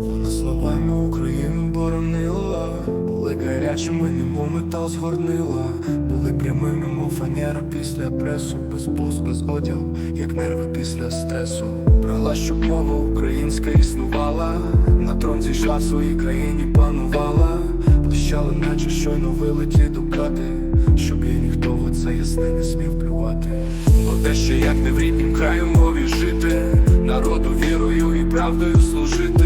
Вона словами Україну боронила, були гарячими, немов метал згорнила, були прямими, мов фанера після пресу, без бус, без одяг, як нерви після стресу. Брала, щоб мова українська існувала, на трон зійшла в своїй країні панувала, блищала, наче щойно вилеті дукати, щоб їй ніхто в оце ясне не смів плювати. Бо те, що як не в ріднім краю мові жити, народу вірою і правдою служити,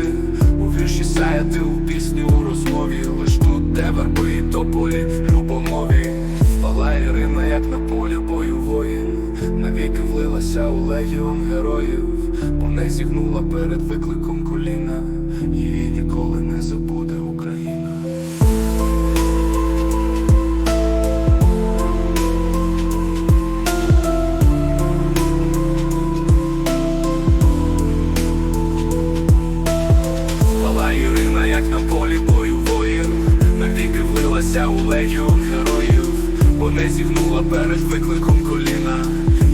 вірші саяти, у пісні, у розмові, лиш тут, де верби і тополі, любомові, спала Ірина, як на полі бою воїн, навіки влилася у легіон героїв, По неї зігнула перед викликом коліна, алею героїв, бо не зігнула перед викликом коліна,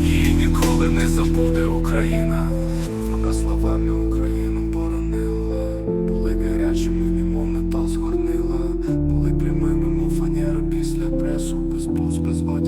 її ніколи не забуде Україна. А словами Україну поронила були гарячими, немов метал згорнила, були прямими, мов фанера після пресу, без пуз, без воді.